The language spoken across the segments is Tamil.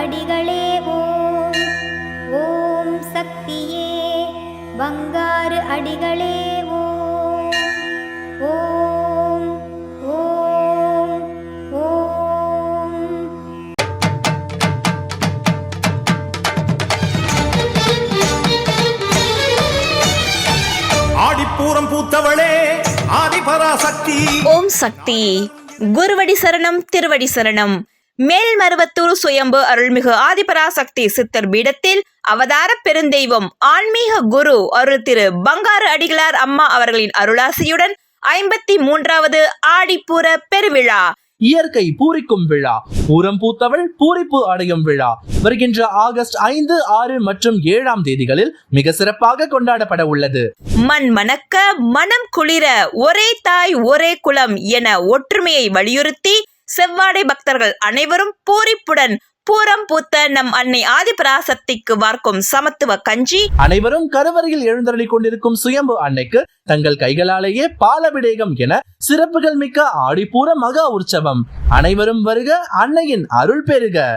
அடிகளே ஓம். ஓம் சக்தியே. பங்காரு அடிகளே ஓம். ஓம் ஓம் ஓம். ஆடிப்பூரம் பூத்தவளே ஆதிபராசக்தி. ஓம் சக்தி. குருவடி சரணம் திருவடி சரணம். மேல்மருவத்தூர் சுயம்பு அருள்மிகு ஆதிபராசக்தி சித்தர் பீடத்தில் அவதார பெருந்தெய்வம் ஆன்மீக குரு அருள் திரு பங்காரு அடிகளார் அம்மா அவர்களின் அருளாசியுடன் ஐம்பத்தி மூன்றாவது ஆடிப்பூர பெருவிழா. இயற்கை பூரிக்கும் விழா. பூரம் பூத்தவள் பூரிப்பு அடையும் விழா. வருகின்ற ஆகஸ்ட் ஐந்து ஆறு மற்றும் ஏழாம் தேதிகளில் மிக சிறப்பாக கொண்டாடப்பட உள்ளது. மண் மணக்க மனம் குளிர ஒரே தாய் ஒரே குலம் என ஒற்றுமையை வலியுறுத்தி செவ்வாடை பக்தர்கள் அனைவரும் பூரிப்புடன் பூரம் பூத்த நம் அன்னை ஆதிபராசக்திக்கு வார்க்கும் சமத்துவ கஞ்சி. அனைவரும் கருவறையில் எழுந்தருளி கொண்டிருக்கும் சுயம்பு அன்னைக்கு தங்கள் கைகளாலேயே பாலபிடேகம் என சிறப்புகள் மிக்க ஆடிப்பூர மகா உற்சவம். அனைவரும் வருக அன்னையின் அருள் பெறுக.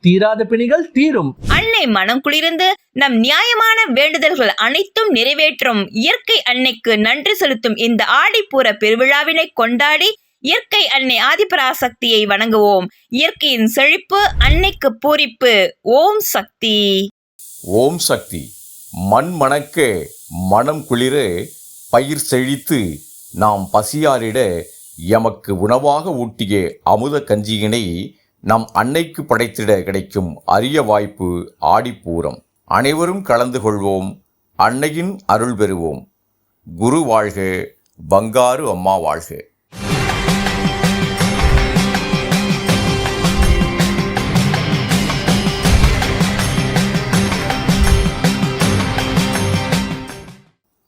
தீராத பிணிகள் தீரும். அன்னை மனம் குளிர்ந்து நம் நியாயமான வேண்டுதல்கள் அனைத்தும் நிறைவேற்றும். இயற்கை அன்னைக்கு நன்றி செலுத்தும் இந்த ஆடிப்பூர பெருவிழாவினை கொண்டாடி இயற்கை அன்னை ஆதிபராசக்தியை வணங்குவோம். இயற்கையின் செழிப்பு அன்னைக்கு பூரிப்பு. ஓம் சக்தி. ஓம் சக்தி. மண் மணக்க மனம் குளிர பயிர் செழித்து நாம் பசியாரிட எமக்கு உணவாக ஊட்டிய அமுத கஞ்சியினை நம் அன்னைக்கு படைத்திட கிடைக்கும் அரிய வாய்ப்பு ஆடிப்பூரம். அனைவரும் கலந்து கொள்வோம் அன்னையின் அருள் பெறுவோம். குரு வாழ்க பங்காரு அம்மா வாழ்க.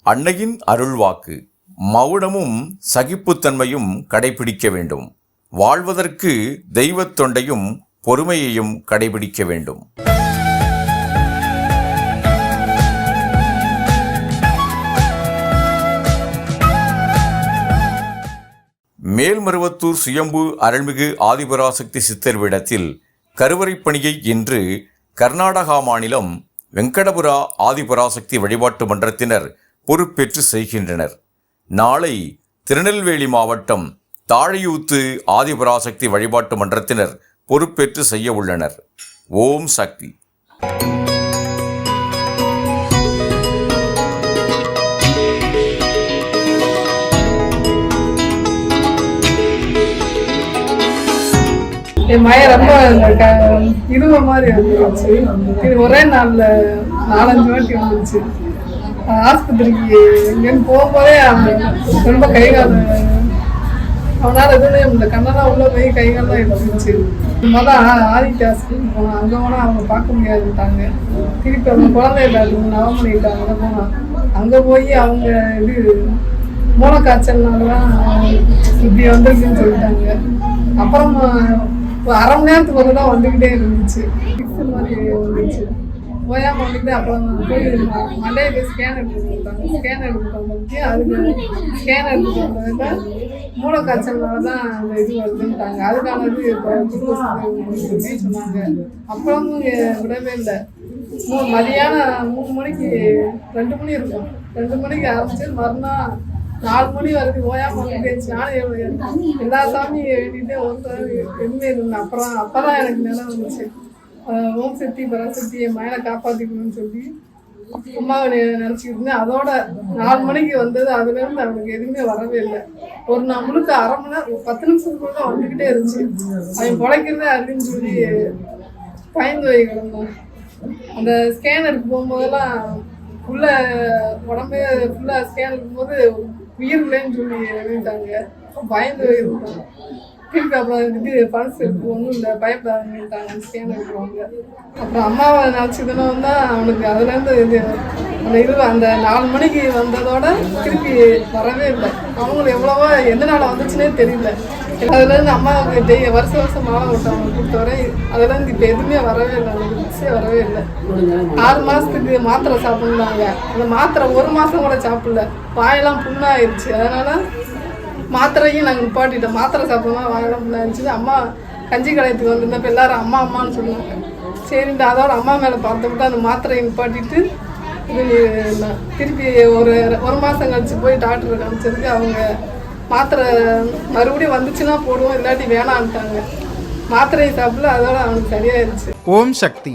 அன்னையின் அருள்வாக்கு மௌனமும் சகிப்புத்தன்மையும் கடைபிடிக்க வேண்டும். வாழ்வதற்கு தெய்வத் தொண்டையும் பொறுமையையும் கடைபிடிக்க வேண்டும். மேல்மருவத்தூர் சுயம்பு அருள்மிகு ஆதிபராசக்தி சித்தர் விடத்தில் கருவறைப் பணியை இன்று கர்நாடகா மாநிலம் வெங்கடபுரா ஆதிபராசக்தி வழிபாட்டு மன்றத்தினர் பொறுப்பேற்று செய்கின்றனர். நாளை திருநெல்வேலி மாவட்டம் தாழையூத்து ஆதிபராசக்தி வழிபாட்டு மன்றத்தினர் பொறுப்பேற்று செய்ய உள்ளனர். ஓம் சக்தி. என் மய ரொம்ப இதுவ மாதிரி இருந்துச்சு. இது ஒரே நாள்ல நாலஞ்சு வாட்டி வந்துச்சு ஆஸ்பத்திரிக்கு எங்கேன்னு போகும்போதே ரொம்ப கை காலம் அவனால எதுவுமே இந்த கண்ணெல்லாம் உள்ள போய் கை எடுத்துருச்சு. மொதல் ஆ- ஆதித்ய ஹாஸ்பிட்டல் போனோம் அங்கே போனால் அவங்க பார்க்க முடியாதுட்டாங்க திருப்பி அவங்க குழந்தை இல்லாது நவம் பண்ணிட்டாங்க அங்கே போனான். அங்கே போய் அவங்க இது மூலக்காய்ச்சல்னாலதான் இப்படி வந்துருக்குன்னு சொல்லிட்டாங்க. அப்புறம் ஒரு அரை மணி நேரத்துக்கு ஒரு தான் வந்துக்கிட்டே இருந்துச்சு மாதிரி வந்துச்சு. போயா கொண்டுட்டு அப்புறம் போய் மண்டையை போய் ஸ்கேன் எடுத்து கொடுத்தாங்க ஸ்கேன் எடுத்து அதுக்கு ஸ்கேன் எடுத்து வந்ததுக்கு மூலக்காய்ச்சல்னால தான் அந்த இது வருதுன்ட்டாங்க அதுக்கான இது சொன்னாங்க. அப்புறமும் விடவே இல்லை. மூணு மதியானம் மூணு மணிக்கு ரெண்டு மணி இருக்கும். ரெண்டு மணிக்கு ஆரம்பிச்சு மறுநாள் நாலு மணி வரைக்கும் ஓயா பண்ணிட்டு இருந்துச்சு நானும் எல்லா சாமியும் வேண்டிகிட்டே ஒருத்தர் சாமி எதுவுமே இருந்தேன் அப்புறம் எனக்கு நிலம் வந்துச்சு. ஓம் சக்தி பராசக்தி என் மயனை காப்பாத்திக்கணும்னு சொல்லி அம்மாவை நினச்சிக்கிட்டு இருந்தேன் அதோட நாலு மணிக்கு வந்தது. அதுல இருந்து அவனுக்கு எதுவுமே வரவே இல்லை. ஒரு நாள் முழுக்க அரை மணி நேரம் ஒரு பத்து நிமிஷத்துக்குள்ள தான் வந்துகிட்டே இருந்துச்சு. அவன் பிழைக்கிறதே அப்படின்னு சொல்லி பயந்து வை கிடந்தோம் அந்த ஸ்கேனருக்கு போகும்போதெல்லாம் உள்ள உடம்பே ஃபுல்லாக ஸ்கேன் இருக்கும்போது உயிர் இல்லைன்னு சொல்லி எழுதிட்டாங்க பயந்து போய் இருந்தோம் அப்புறம் இது பணசு இருக்கு ஒன்றும் இல்லை பயப்படாதுன்னுட்டாங்க சேர்ந்து எடுக்கிறவங்க. அப்புறம் அம்மாவை நினச்சிக்கணும் தான் அவனுக்கு அதுலேருந்து இது அந்த இது அந்த நாலு மணிக்கு வந்ததோட திருப்பி வரவே இல்லை. அவங்களுக்கு எவ்வளவோ எந்த நாள் வந்துச்சுன்னே தெரியல. அதுலேருந்து அம்மாவுக்கு டெய் வருஷம் வருஷம் மாலை விட்டாங்க கொடுத்த வரை அதுலேருந்து இப்போ எதுவுமே வரவே இல்லை அவங்களுக்கு வரவே இல்லை. ஆறு மாதத்துக்கு மாத்திரை சாப்பிட்ணுன்னாங்க அந்த மாத்திரை ஒரு மாதம் கூட சாப்பிடல. வாயெல்லாம் புண்ணாயிருச்சு. அதனால மாத்திரையும் நாங்கள் நிப்பாட்டிட்டோம். மாத்திரை சாப்பிடலாம் வாங்கலாம் இருந்துச்சு அம்மா கஞ்சி கலையத்துக்கு வந்திருந்தப்ப எல்லாரும் அம்மா அம்மான்னு சொன்னாங்க. சரின்ட்டு அதோட அம்மா மேலே பார்த்தோம்ட்டு அந்த மாத்திரையை நிப்பாட்டிட்டு இது திருப்பி ஒரு ஒரு மாதம் கழிச்சு போய் டாக்டர் காமிச்சதுக்கு அவங்க மாத்திரை மறுபடியும் வந்துச்சுன்னா போடுவோம் இல்லாட்டி வேணான்ட்டாங்க மாத்திரையை சாப்பிடல அதோட அவனுக்கு சரியாயிருச்சு. ஓம் சக்தி.